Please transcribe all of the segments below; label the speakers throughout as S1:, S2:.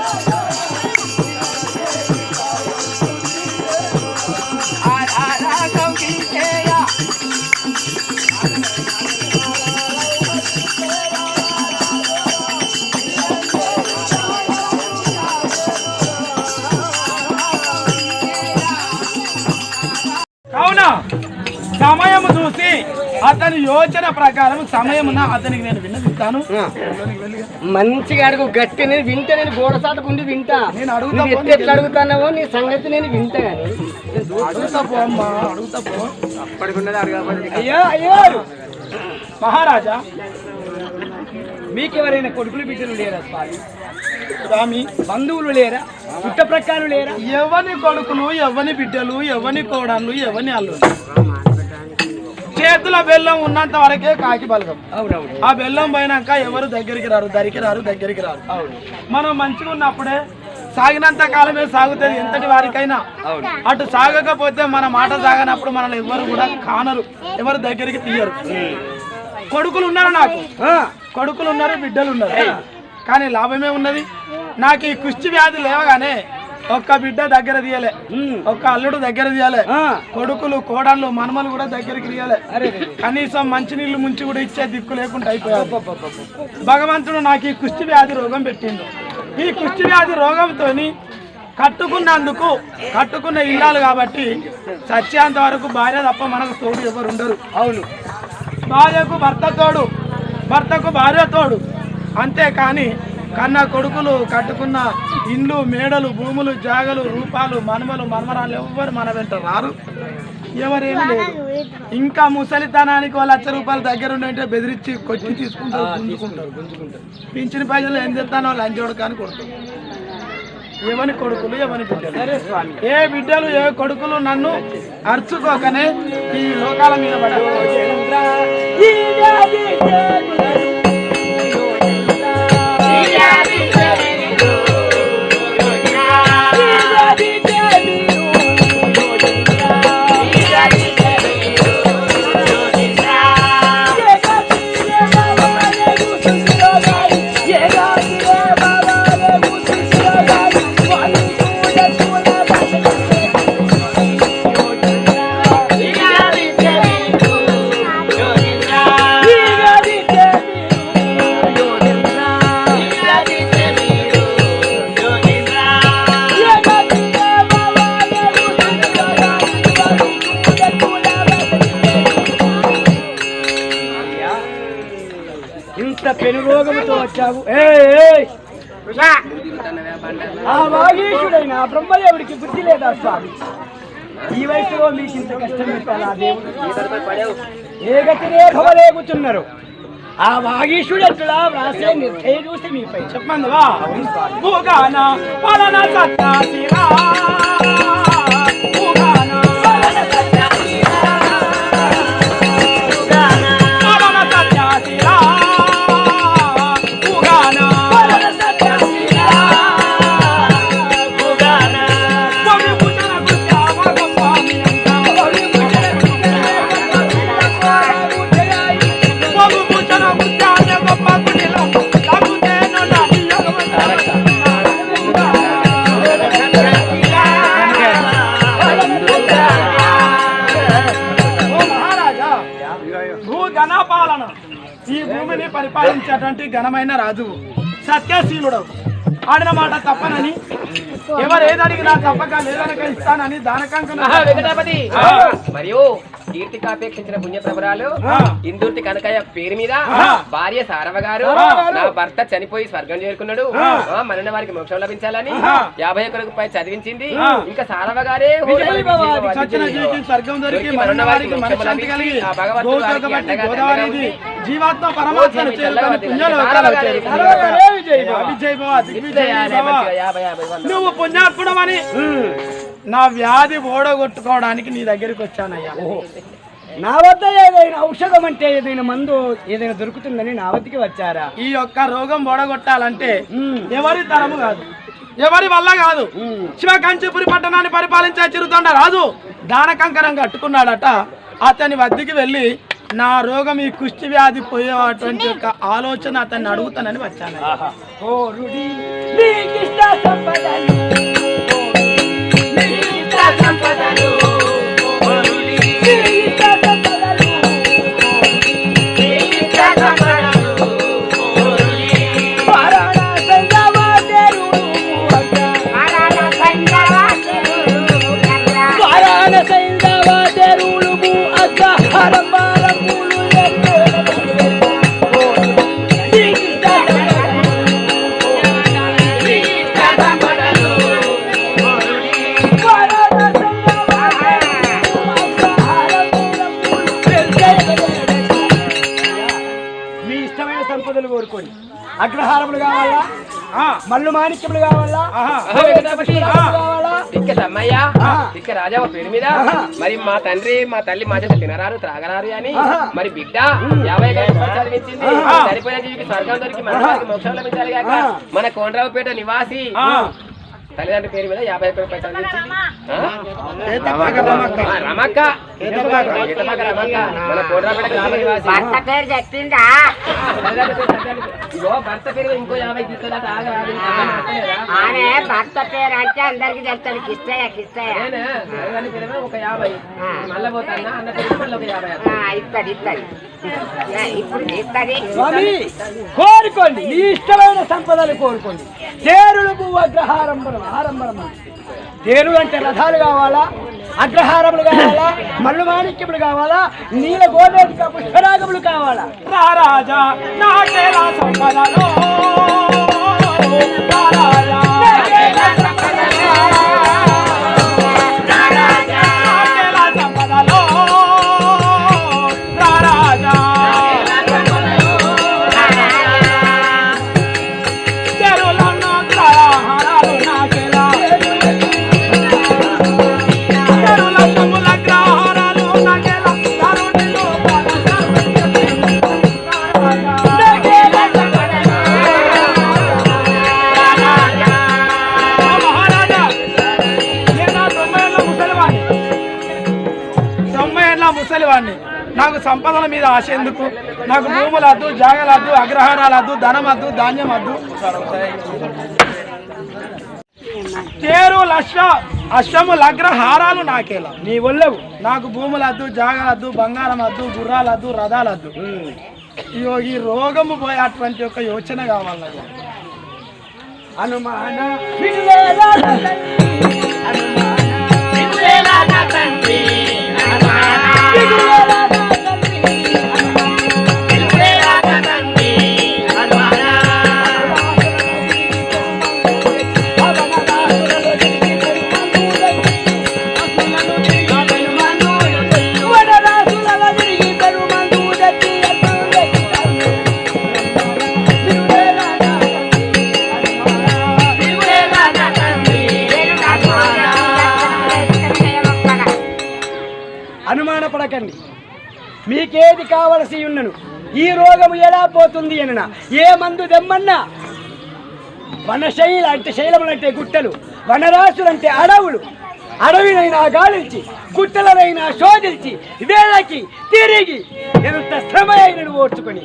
S1: Oh, అతని యోచన ప్రకారం సమయమున అతనికి నేను విన్నవిస్తాను.
S2: మంచిగా అడుగు గట్టి నేను వింటా నేను గోడ సాటుకుండి వింటా.
S1: నేను అడుగుతా
S2: ఎట్లా అడుగుతున్నావో నీ సంగతి నేను వింటా గాని.
S1: అడుగుతా పో అమ్మా అడుగుతా పో.
S2: అయ్యో అయ్యో
S1: మహారాజా
S2: మీకెవరైనా కొడుకులు బిడ్డలు లేరా స్వామి?
S1: స్వామి
S2: బంధువులు లేరా? చుట్టప్రకాలు లేరా?
S1: ఎవని కొడుకులు ఎవని బిడ్డలు ఎవని కోడళ్ళు ఎవని అల్లుడు? చేతుల బెల్లం ఉన్నంత వరకే కాకి బలగం. ఆ బెల్లం పోయినాక ఎవరు దగ్గరికి రారు? దరికి రారు దగ్గరికి రారు. మనం మంచిగా ఉన్నప్పుడే సాగినంత కాలమే సాగుతుంది ఎంతటి వారికైనా. అటు సాగకపోతే మన మాట సాగనప్పుడు మనల్ని ఎవరు కూడా కానరు ఎవరు దగ్గరికి తీయరు. కొడుకులు ఉన్నారు నాకు. కొడుకులు ఉన్నారు బిడ్డలు ఉన్నారు. కానీ లాభమే ఉన్నది. నాకు ఈ కుష్టి వ్యాధి లేవగానే ఒక్క బిడ్డ దగ్గర తీయలే. ఒక్క అల్లుడు దగ్గర తీయలే. కొడుకులు కోడళ్ళు మనమలు కూడా దగ్గరికి తీయలే. కనీసం మంచినీళ్ళు ముంచి కూడా ఇచ్చే దిక్కు లేకుండా అయిపోయారు. భగవంతుడు నాకు ఈ కుష్టి వ్యాధి రోగం పెట్టిండు. ఈ కుష్టి వ్యాధి రోగంతో కట్టుకున్నందుకు కట్టుకున్న ఇల్లాలు కాబట్టి సత్యాంత వరకు భార్య తప్ప మనకు తోడు ఎవరు ఉండరు.
S2: అవును.
S1: భార్యకు భర్త తోడు భర్తకు భార్య తోడు. అంతేకాని కన్న కొడుకులు కట్టుకున్న ఇండ్లు మేడలు భూములు జాగలు రూపాలు మనమలు మర్మరాలు ఎవ్వరు మన వెంట రారు. ఎవరేమీ లేదు. ఇంకా ముసలితనానికి వాళ్ళు లక్ష రూపాయలు దగ్గర ఉండంటే బెదిరించి కొట్టి తీసుకుంటారు గుంజుకుంటారు. గుంజుకుంటారు. పింఛన్ పైసలు ఏం చేస్తానో లంచోడు కానీ కొడుతారు ఎవని కొడుకులు ఎవని బిడ్డలు?
S2: సరే స్వామి.
S1: ఏ బిడ్డలు ఏ కొడుకులు నన్ను అర్చుకోకనే ఈ లోకాల మీద పడ్డారు
S2: రోగముతో వచ్చావు. ఆ వాగీశుడైన బ్రహ్మదేవుడికి బుద్ధి లేదా స్వామి? ఈ వయసులో మీకు ఇంత కష్టం పెట్టాలా దేవుడు ఏ గతినే భవలేగుతున్నారు? ఆ వాగీశుడు ఎట్లా వ్రాసే నిర్దయ చూసి మీపై
S1: చెప్పండి ఘనమైన రాజువు సత్యశీలుడు. ఆడిన మాట తప్పనని. ఎవరు ఏది అడిగినా తప్పక లేదనక ఇస్తానని
S3: వెంకటాపతి. మరియు కీర్తికాపేక్షించిన పుణ్యప్రభరాలు. ఇందుర్తి కనకయ్య పేరు మీద. భార్య సారవ గారు. నా భర్త చనిపోయి స్వర్గం చేరుకున్నాడు మరణ వారికి మోక్షం లభించాలని. యాభై ఒకరికి పై చదివించింది. ఇంకా సారవ గారే.
S1: జీవాత్మ పరమాత్మను నువ్వు పుణ్యాత్ముడమని నా వ్యాధి ఓడగొట్టుకోవడానికి నీ దగ్గరికి వచ్చానయ్యా.
S2: నా వద్ద ఏదైనా ఔషధం అంటే ఏదైనా మందు ఏదైనా దొరుకుతుందని నా వద్దకి వచ్చారా?
S1: ఈ యొక్క రోగం ఓడగొట్టాలంటే. ఎవరి తరము కాదు. ఎవరి వల్ల కాదు. శివ కంచిపురి పట్టణాన్ని పరిపాలించే చిరుతొండ రాజు దాన కంకణం కట్టుకున్నాడట. అతని వద్దకి వెళ్ళి నా రోగం ఈ కుష్టి వ్యాధి పోయేటువంటి యొక్క ఆలోచన అతన్ని అడుగుతానని వచ్చాను
S2: మాణిక్యములు కావాలా
S3: సమ్మయ్య
S2: ఆ.
S3: తిక్క రాజావ పేరు మీద. మరి మా తండ్రి మా తల్లి మా చేత తినరారు త్రాగరారు అని. మరి బిడ్డ యాభై
S1: ఆహా.
S3: చనిపోయిన జీవికి స్వర్గం దొరికి మన మోక్షం లభించాలి కాక
S2: ఆహా.
S3: మన కోనరావుపేట నివాసి. తల్లిదండ్రుల పేరు మీద యాభై రూపాయలు ఆ?
S1: రమక్క,
S3: మన గ్రామ నివాసి.
S4: పేరు చెప్పిందా.
S3: ఇగో భర్త పేరు ఇంకో యాభై
S4: భర్త పేరు అంటే అందరికి చెప్తాడు
S3: ఒక యాభై. మళ్ళా పోతానా అన్న పేరు ఒక యాభై.
S4: ఇప్పుడు
S2: కోరుకోండి. మీ ఇష్టమైన సంపదలు కోరుకోండి. తేరులు పువ్వు అగ్రహారంభరం తేరులు అంటే రథాలు కావాలా? అగ్రహారములు కావాలా? మల్లు మాణిక్యములు కావాలా? నీల గోవేదిక పుష్పరాగములు కావాలా?
S1: రా రాజా సంపదలో. ఆశ ఎందుకు నాకు భూములద్దు జాగలద్దు అగ్రహారాలద్దు ధనమద్దు ధాన్యమద్దు తేరు లక్ష అశ్వము అగ్రహారాలు నాకేలా.
S2: నీ వల్లవు
S1: నాకు భూములద్దు జాగలద్దు బంగారం వద్దు గుర్రాలద్దు రథాలద్దు ఈ రోగము పోయేటువంటి ఒక యోచన కావాలి నాకు.
S2: అనుమాన. అనుమానపడకండి మీకేది కావలసి ఉన్నను ఈ రోగము ఎలా పోతుంది అనన ఏ మందు దెమ్మన్నా వనశైల అంటే శైలములంటే గుట్టలు వనరాశులంటే అడవులు. అడవినైనా గాలించి గుట్టలనైనా శోధించి వేళకి తిరిగి ఎంత శ్రమ అయినను ఓర్చుకొని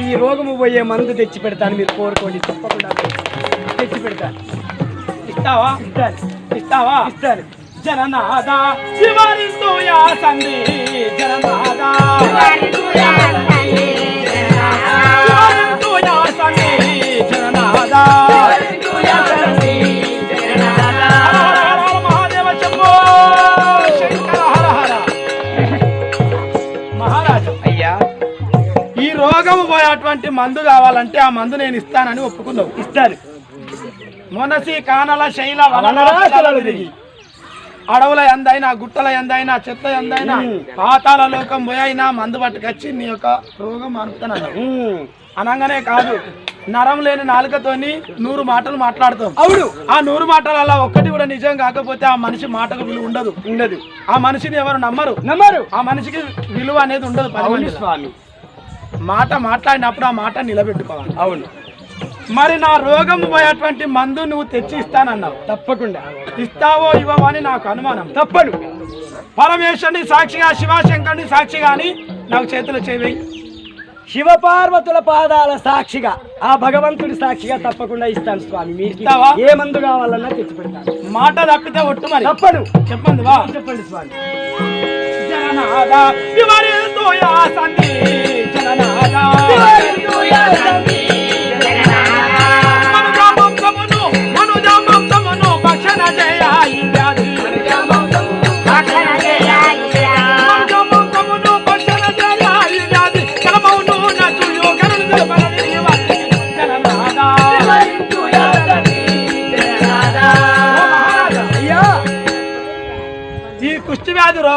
S2: ఈ రోగము పోయే మందు తెచ్చి పెడతాను మీరు కోరుకోండి. తప్పకుండా తెచ్చి పెడతాను.
S1: ఇస్తావా?
S2: ఇస్తాను.
S1: ఇస్తావా?
S2: ఇస్తాను.
S1: జననాద శివరిందు యా సంధి జననాద శివరిందు యా సంధి జననాద హర హర హర మహాదేవ శంభో శంకర హర హర. మహారాజు
S2: అయ్యా.
S1: ఈ రోగం పోయేటువంటి మందు కావాలంటే ఆ మందు నేను ఇస్తానని ఒప్పుకున్నావు.
S2: ఇస్తాను
S1: మొనసి కానల శైల.
S2: తిరిగి.
S1: అడవుల ఎందైనా గుట్టల ఎందైనా చెత్త ఎందైనా. పాతాల లోకం పోయినా మందు పట్టుకొచ్చి నీ యొక్క రోగం
S2: ఉమ్.
S1: అనగానే కాదు నరం లేని నాలుకతోని నూరు మాటలు మాట్లాడతాం.
S2: అవును.
S1: ఆ నూరు మాటలలో ఒక్కటి కూడా నిజం కాకపోతే ఆ మనిషి మాటకు విలువ ఉండదు.
S2: ఉండదు.
S1: ఆ మనిషిని ఎవరు నమ్మరు?
S2: నమ్మరు.
S1: ఆ మనిషికి విలువ అనేది ఉండదు.
S2: స్వామి.
S1: మాట మాట్లాడినప్పుడు ఆ మాట నిలబెట్టుకోవాలి.
S2: అవును.
S1: మరి నా రోగం పోయేటువంటి మందు నువ్వు తెచ్చి ఇస్తానన్నావు
S2: తప్పకుండా.
S1: ఇస్తావో ఇవ్వవో అని నాకు అనుమానం.
S2: తప్పను
S1: పరమేశ్వరుని సాక్షిగా శివశంకరుని సాక్షిగా అని నాకు చేతులు చేయి.
S2: శివపార్వతుల పాదాల సాక్షిగా ఆ భగవంతుడి సాక్షిగా తప్పకుండా ఇస్తాను స్వామి.
S1: ఇస్తావా?
S2: ఏ మందు కావాలన్నా తెచ్చి పెడతాను.
S1: మాట తప్పితే ఒట్టు మరి.
S2: తప్పను
S1: చెప్పండి వా.
S2: చెప్పండి స్వామి.
S1: జననాద సంధి జననాద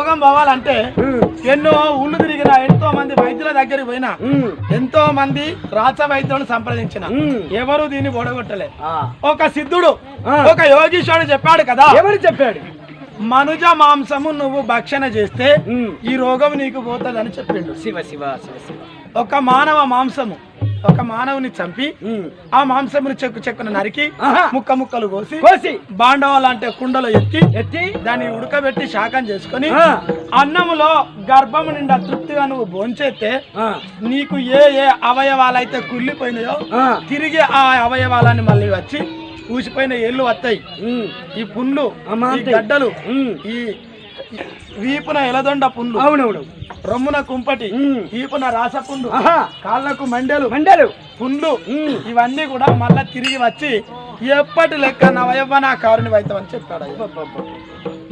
S1: రోగం పోవాలంటే ఎన్నో ఊళ్ళు తిరిగిన ఎంతో మంది వైద్యుల దగ్గరికి పోయినా ఎంతో మంది రాచ వైద్యులను సంప్రదించిన. ఎవరు దీన్ని ఓడగొట్టలే. ఒక సిద్ధుడు. ఒక యోగీశ్వరుడు చెప్పాడు కదా.
S2: ఎవరు చెప్పాడు?
S1: మనుజ మాంసము నువ్వు భక్షణ చేస్తే. ఈ రోగం నీకు పోతుందని చెప్పిండు.
S2: శివ శివ శివ శివ.
S1: ఒక మానవ మాంసము. ఒక మానవుని చంపి. ఆ మాంసముని చెక్కు చెక్కున నరికి. ముక్క ముక్కలు కోసి
S2: కోసి
S1: బాండవాలు అంటే కుండలో ఎత్తి
S2: ఎత్తి
S1: దాన్ని ఉడకబెట్టి శాకం చేసుకొని. అన్నములో గర్భము నిండా తృప్తిగా నువ్వు భోంచేస్తే నీకు ఏ ఏ అవయవాలు అయితే కుళ్ళిపోయినాయో తిరిగి ఆ అవయవాలని మళ్ళీ వచ్చి ఊసిపోయిన ఏళ్ళు వస్తాయి ఈ పుండ్లు. గడ్డలు ఈ వీపున ఎలదొండ పుండ్లు
S2: అవునవును.
S1: రొమ్మున కుంపటి.
S2: ఉమ్.
S1: ఈపున రాసపుండు.
S2: ఆహా.
S1: కాళ్ళకు మండెలు.
S2: మండలు.
S1: పుండ్లు. ఇవన్నీ కూడా మళ్ళా తిరిగి వచ్చి ఎప్పటి లెక్క నవయవ్వ నా కారుని వైతం అని చెప్పాడు.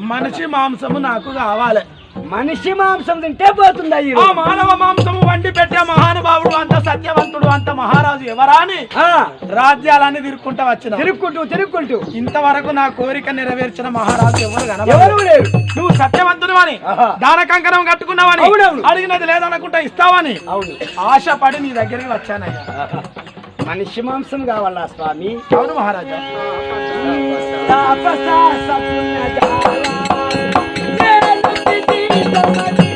S1: మనిషి మాంసము నాకు కావాలి.
S2: మనిషి మాంసం తింటే పోతుందా
S1: ఆ? మానవ మాంసము వండి పెట్టే మహానుభావుడు అంత సత్యవంతుడు అంత మహారాజు ఎవరా అని రాజ్యాలన్నీ తిరుక్కుంటా వచ్చిన
S2: తిరుక్కుంటూ తిరుక్కుంటూ
S1: ఇంతవరకు నా కోరిక నెరవేర్చిన మహారాజు ఎవరు.
S2: ఎవరు లేరు
S1: నువ్వు సత్యవంతుడు అని. దాన కంకణం కట్టుకున్నావని. అడిగినది లేదనుకుంటా ఇస్తావని
S2: అవును
S1: ఆశపడి నీ దగ్గరికి వచ్చానయ్యా.
S2: మనిషి మాంసం కావాలా స్వామి
S1: అవును మహారాజా
S2: Thank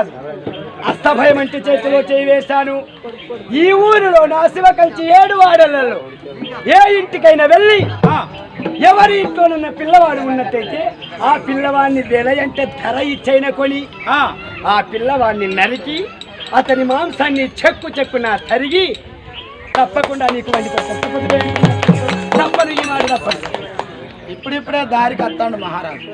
S2: కాదు. అస్తభయం అంటే చేతిలో చేయి వేశాను. ఈ ఊరిలో నా శివ కలిసి ఏడు వాడలలో ఏ ఇంటికైనా వెళ్ళి ఎవరి ఇంట్లోనున్న పిల్లవాడు ఉన్నట్టయితే ఆ పిల్లవాడిని వెలయంటే ధర ఇచ్చైన కొని
S1: ఆ,
S2: పిల్లవాడిని నరికి అతని మాంసాన్ని చెక్కు చెక్కున తరిగి తప్పకుండా నీకు వండి పెడతాను. తప్పను ఈ మాట తప్పదు.
S1: ఇప్పుడిప్పుడే దారికి వస్తాడు మహారాజు.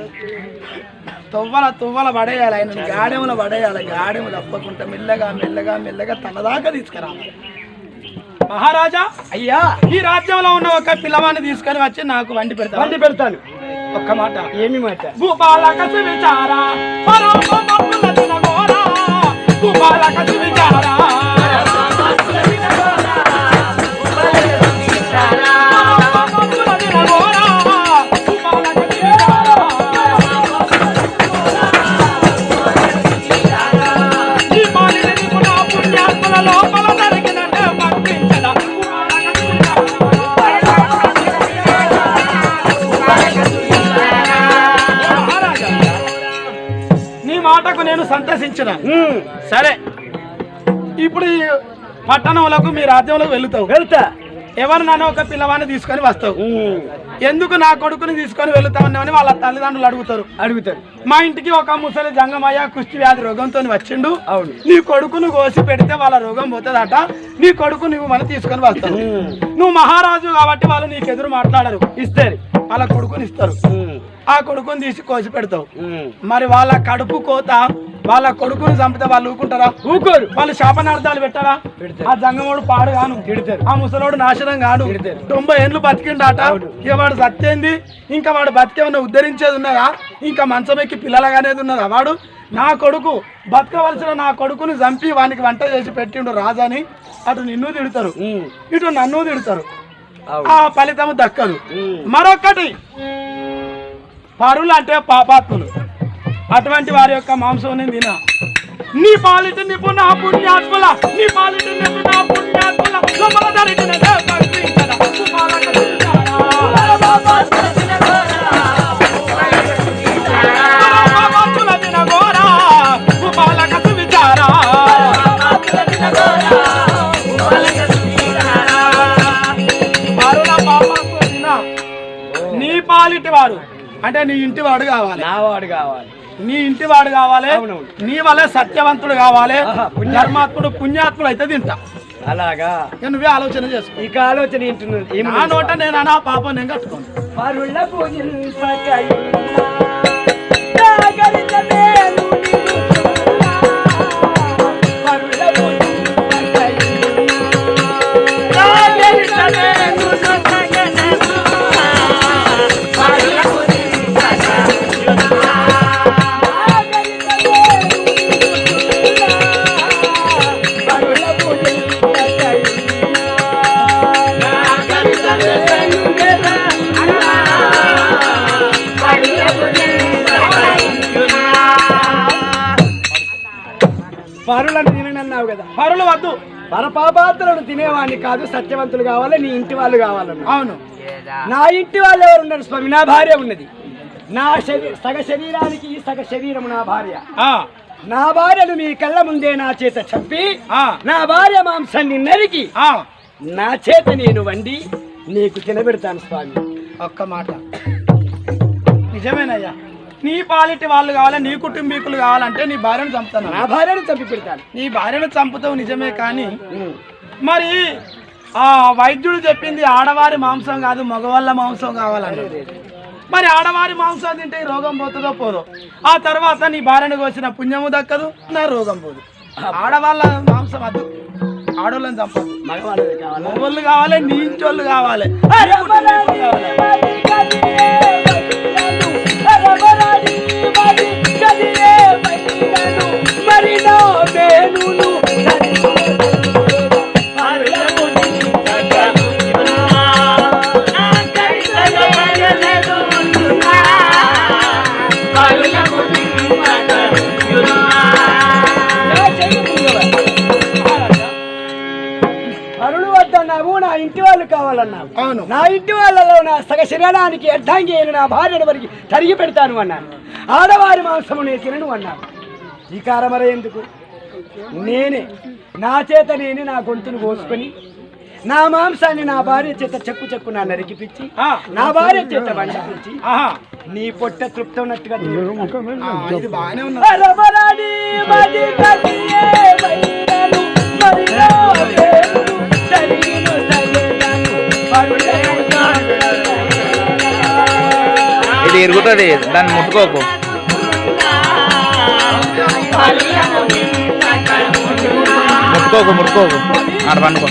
S1: తువ్వల తువ్వల పడేయాలి ఆయన గాడెముల పడేయాలి గాడెము తప్పకుండా మెల్లగా మెల్లగా మెల్లగా తన దాకా తీసుకురావాలి. మహారాజా
S2: అయ్యా!
S1: ఈ రాజ్యంలో ఉన్న ఒక పిల్లవాడిని తీసుకొని వచ్చి నాకు వండి పెడతా
S2: వండి పెడతాను.
S1: ఒక్క మాట.
S2: ఏమి మాట?
S1: భూపాలకసి విచార పరమ మమ్ముల దినగోర భూపాలకసి విచార
S2: ఉమ్,
S1: సరే. ఇప్పుడు పట్టణంలోకి మీ రాజ్యంలోకి వెళుతావు.
S2: వెళ్తా.
S1: ఎవరినైనా ఒక పిల్లవాడిని తీసుకొని వస్తావు? ఎందుకు నా కొడుకుని తీసుకొని వెళుతా ఉన్నామని వాళ్ళ తల్లిదండ్రులు అడుగుతారు.
S2: అడుగుతారు.
S1: మా ఇంటికి ఒక ముసలి జంగమయ్య కుష్టి వ్యాధి రోగంతో వచ్చిండు.
S2: అవును.
S1: నీ కొడుకును కోసి పెడితే వాళ్ళ రోగం పోతుందట. నీ కొడుకు నువ్వు మన తీసుకొని వస్తావు. నువ్వు మహారాజు కాబట్టి వాళ్ళు నీకు ఎదురు మాట్లాడరు.
S2: ఇస్తారు.
S1: వాళ్ళ కొడుకుని ఇస్తారు. ఆ కొడుకుని తీసి కోసి పెడతావు. మరి వాళ్ళ కడుపు కోత వాళ్ళ కొడుకుని చంపితే వాళ్ళు ఊరుకుంటారా?
S2: ఊకోరు
S1: వాళ్ళు శాపనార్థాలు పెట్టారా. ఆ జంగమోడు పాడు గాను.
S2: తిడతారు.
S1: ఆ ముసలోడు నాశనం
S2: తిడతారు.
S1: తొంభై ఏళ్ళు బతికిండాట. ఇక వాడు సత్యేంది. ఇంకా వాడు బతికేమన్నా ఉద్ధరించేది ఉన్నదా? ఇంకా మంచం ఎక్కి పిల్లలగానేది ఉన్నదా? వాడు నా కొడుకు బతకవలసిన నా కొడుకుని చంపి వానికి వంట చేసి పెట్టిండు రాజని. అటు నిన్ను తిడతారు. ఇటు నన్ను తిడతారు. ఆ ఫలితం దక్కదు. మరొకటి పరులు అంటే పాపాత్ములు. అటువంటి వారి యొక్క మాంసం నేను తిన నీ పాలిట నా పుణ్యాత్మల నీ పాలిట నిపుణ పుణ్యాత్ముల లోపల నీ పాలిటి అంటే నీ ఇంటి వాడు కావాలి.
S2: నా వాడు కావాలి.
S1: నీ ఇంటి వాడు కావాలి. నీ వల్లే సత్యవంతుడు కావాలి. ధర్మాత్ముడు పుణ్యాత్ముడు అయితే తింటా.
S2: అలాగా?
S1: నువ్వే ఆలోచన చేసుకో.
S2: ఇక ఆలోచన ఏంటున్నది
S1: నా నోట నేను అనా పాపం నేను కట్టుకోను. వద్దు
S2: పరపాపాత్రులను తినేవాడిని కాదు సత్యవంతులు కావాలి నీ ఇంటి వాళ్ళు కావాలన్నా
S1: అవును.
S2: నా ఇంటి వాళ్ళు ఎవరు ఉన్నారు స్వామి? నా భార్య ఉన్నది. నా శరీ సగ శరీరానికి ఈ సగ శరీరం నా భార్య.
S1: ఆ,
S2: నా భార్యను మీ కళ్ళ ముందే నా చేత చంపి
S1: ఆ,
S2: నా భార్య మాంసాన్ని నరికి
S1: ఆ.
S2: నా చేత నేను వండి నీకు తినబెడతాను స్వామి.
S1: ఒక్క మాట. నిజమేనయ్యా. నీ పాలిటి వాళ్ళు కావాలి నీ కుటుంబీకులు కావాలంటే నీ భార్యను చంపుతాను.
S2: నా భార్యను చంపి పెడతాను.
S1: నీ భార్యను చంపుతావు నిజమే కానీ. మరి ఆ వైద్యుడు చెప్పింది ఆడవారి మాంసం కాదు మగవాళ్ళ మాంసం కావాలని మరి ఆడవారి మాంసం తింటే రోగం పోతుందో పోదో? ఆ తర్వాత నీ భార్యను కోసిన పుణ్యము దక్కదు నా రోగం పోదు. ఆడవాళ్ళ మాంసం వద్దు. ఆడవాళ్ళని చంపదు మగవాళ్ళు కావాలి నీ నీ కుటుంబీకులు కావాలి.
S2: శరీరానికి అడ్డంగి అయిన నా భార్యను వరకు తరిగి పెడతాను అన్నాను. ఆడవారి మాంసము నేను తినను అన్నాను. ఈ కారమర ఎందుకు? నేనే. నా చేత నేనే నా గొంతును కోసుకొని నా మాంసాన్ని నా భార్య చేత చెక్కు చెక్కు నా నరికిపిచ్చి
S1: ఆ,
S2: నా భార్య చేత వండించి
S1: ఆహా
S2: నీ పొట్ట
S1: ఇది బాగానే ఉన్నది.
S5: అది ఎరుగుతుంది దాన్ని ముట్టుకోకు. ముట్టుకోకు ముట్టుకోకు. ఆడ పండుకో.